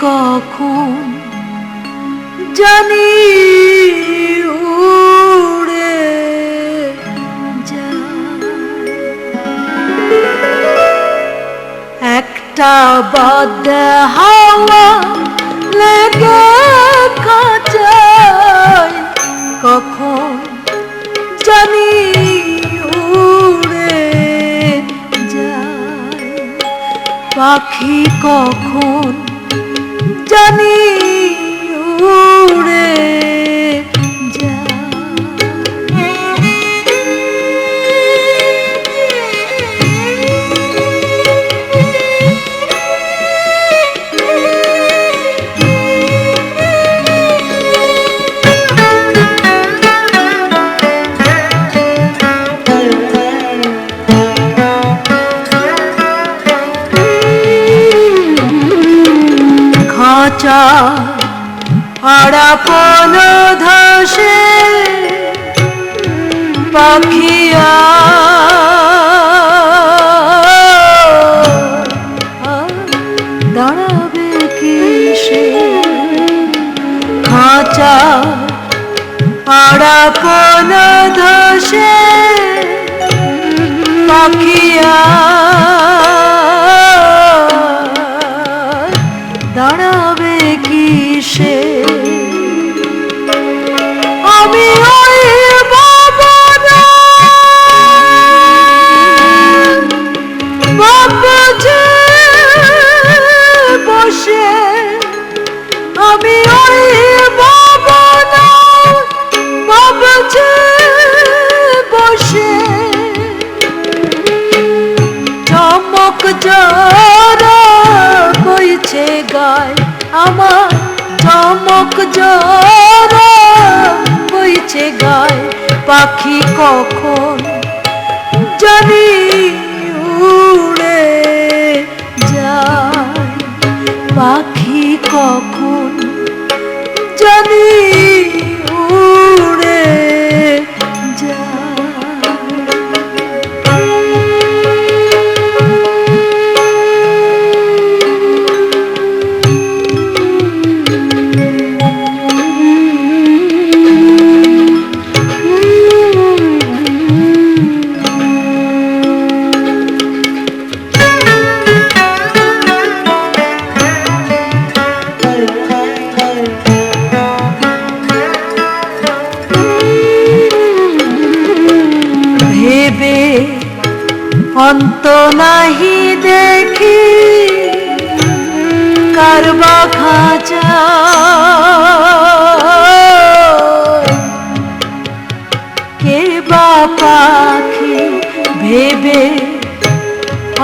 কখন জানি উড়ে একটা বদ হাওয়া লেগে পাখি কখন জানি খাঁচা আড়াপন ধসে পাখিয়া দাঁড়াবে কি সে খাঁচা আড়াপন ধসে পাখিয়া চমক জোর বইছে গায় পাখি কখন জানি উড়ে যায়। পাখি কখন জানি অন্ত নাহি দেখি কারবা খাঁচা। কে বা পাখি ভেবে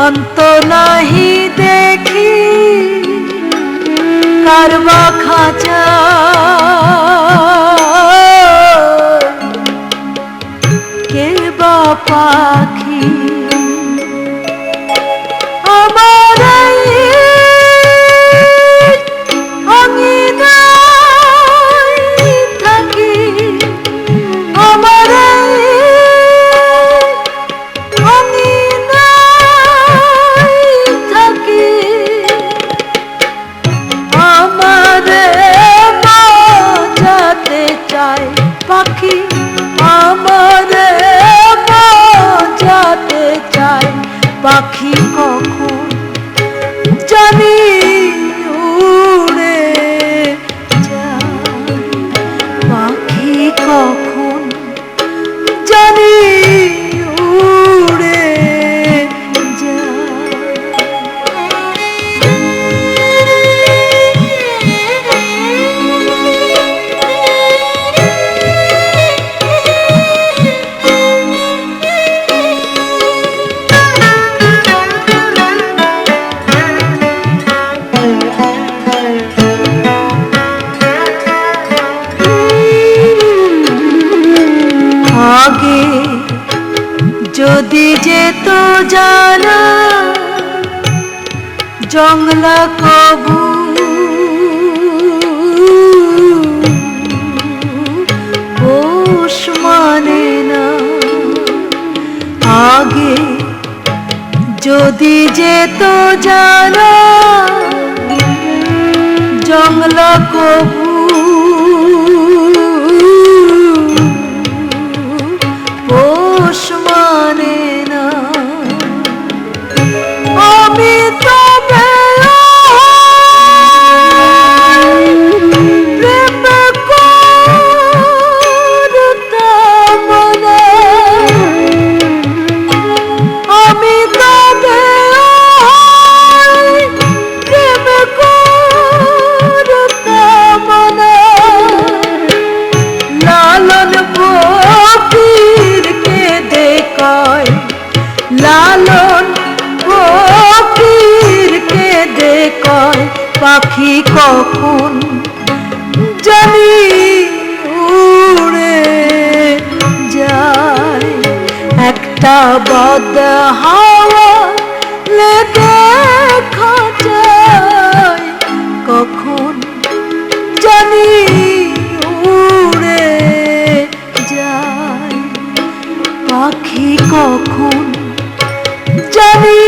অন্ত নাহি দেখি কারবা খাঁচা। পাখি যদি যেত জানা জংলা কবু। মানে না আগে যদি যেত জানা জংলা কবু। পোষ মানে না। কয়, পাখি কখন জানি উড়ে যায়। একটা বদ হাওয়া লেগে খাটায় কখন জানি উড়ে যায়। পাখি কখন জানি